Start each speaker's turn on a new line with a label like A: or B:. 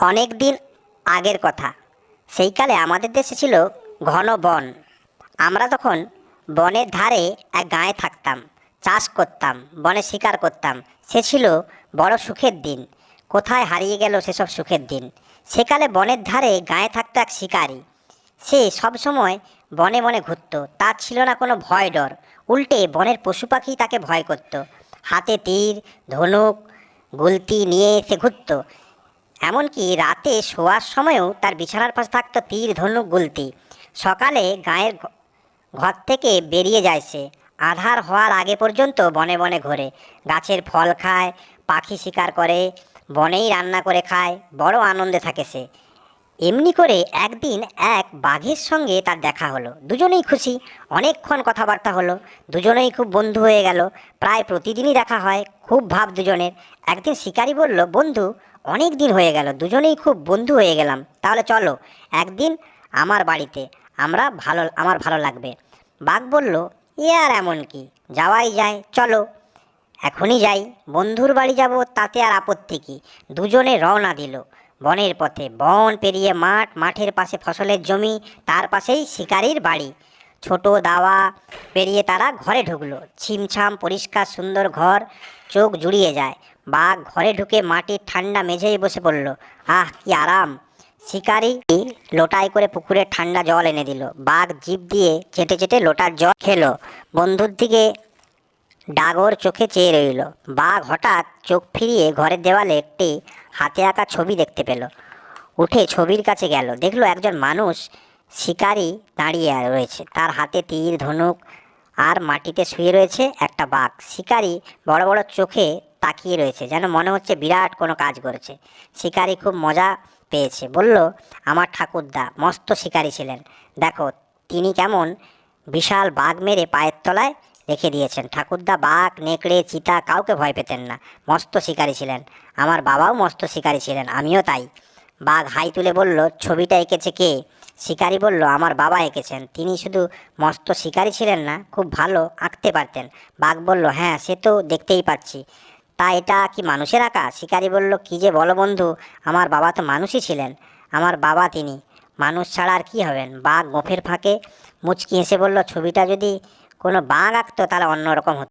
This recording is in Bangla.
A: অনেক দিন আগের কথা। সেইকালে আমাদের দেশে ছিল ঘন বন। আমরা তখন বনের ধারে এক গাঁয়ে থাকতাম, চাষ করতাম বনে শিকার করতাম। সে ছিল বড় সুখের দিন। কোথায় হারিয়ে গেল সেসব সুখের দিন? সেকালে বনের ধারে গাঁয়ে থাকতো এক শিকারী। সে সবসময় বনে বনে ঘুরত। তার ছিল না কোনো ভয় ডর। উল্টে বনের পশু পাখি তাকে ভয় করত। হাতে তীর, ধনুক, গুলতি নিয়ে সে ঘুরত। এমনকি রাতে শোয়ার সময়ও তার বিছানার পাশে থাকতো তীর ধনুক গুলতি। সকালে গায়ের ঘর থেকে বেরিয়ে যায় সে। আধার হওয়ার আগে পর্যন্ত বনে বনে ঘোরে। গাছের ফল খায়, পাখি শিকার করে, বনেই রান্না করে খায়, বড় আনন্দে থাকে সে। এমনি করে একদিন এক বাঘের সঙ্গে তার দেখা হলো। দুজনেই খুশি, অনেকক্ষণ কথাবার্তা হলো। দুজনেই খুব বন্ধু হয়ে গেল। প্রায় প্রতিদিনই দেখা হয়, খুব ভাব দুজনের। একদিন শিকারি বলল, বন্ধু অনেক দিন হয়ে গেল, দুজনেই খুব বন্ধু হয়ে গেলাম। তাহলে চলো, একদিন আমার বাড়িতে আমরা ভালো, আমার ভালো লাগবে। বাঘ বলল, এ আর এমন কি? যাওয়াই যায়, চলো। এখনই যাই। বন্ধুর বাড়ি যাব, তাতে আর আপত্তি কি? দুজনে রওনা দিল। বনের পথে বন পেরিয়ে মাঠ, মাঠের পাশে ফসলের জমি, তার পাশেই শিকারির বাড়ি। ছোট দাওয়া পেরিয়ে তারা ঘরে ঢুকলো। ছিমছাম, পরিষ্কার, সুন্দর ঘর, চোখ জুড়িয়ে যায়। বাঘ ঘরে ঢুকে মাটির ঠান্ডা মেঝেই বসে পড়ল। আহ, কি আরাম! শিকারি লোটায় করে পুকুরে ঠান্ডা জল এনে দিল। বাঘ জিভ দিয়ে চেটে চেটে লোটার জল খেলো। বন্ধুর দিকে ডাগর চোখে চেয়ে রইল। বাঘ হঠাৎ চোখ ফিরিয়ে ঘরের দেওয়ালে একটি হাতে আঁকা ছবি দেখতে পেল। উঠে ছবির কাছে গেল। দেখল একজন মানুষ শিকারি দাঁড়িয়ে রয়েছে। তার হাতে তীর, ধনুক আর মাটিতে শুয়ে রয়েছে একটা বাঘ। শিকারি বড় বড় চোখে তাকিয়ে রয়েছে, যেন মনে হচ্ছে বিরাট কোনো কাজ করেছে। শিকারি খুব মজা পেয়েছে। বলল, আমার ঠাকুরদা, মস্ত শিকারি ছিলেন। দেখো, তিনি কেমন বিশাল বাঘ মেরে পায়ের তলায় রেখে দিয়েছেন। ঠাকুরদা, বাঘ, নেকড়ে, চিতা কাউকে ভয় পেতেন না। মস্ত শিকারী ছিলেন। আমার বাবাও মস্ত শিকারী ছিলেন, আমিও তাই। বাঘ হাই তুলে বলল, ছবিটা এঁকেছে কে? শিকারী বলল, আমার বাবা এঁকেছেন। তিনি শুধু মস্ত শিকারী ছিলেন না, খুব ভালো আঁকতে পারতেন। বাঘ বলল হ্যাঁ সে তো দেখতেই পাচ্ছি। তা এটা কি মানুষের আঁকা? শিকারী বলল, কি যে বলো বন্ধু, আমার বাবা তো মানুষই ছিলেন। আমার বাবা তিনি। মানুষ ছাড়া আর কী হবেন? বাঘ গোফের ফাঁকে মুচকি হেসে বলল, ছবিটা যদি কোনো বাঘ আঁকতো, তাহলে অন্যরকম হতো।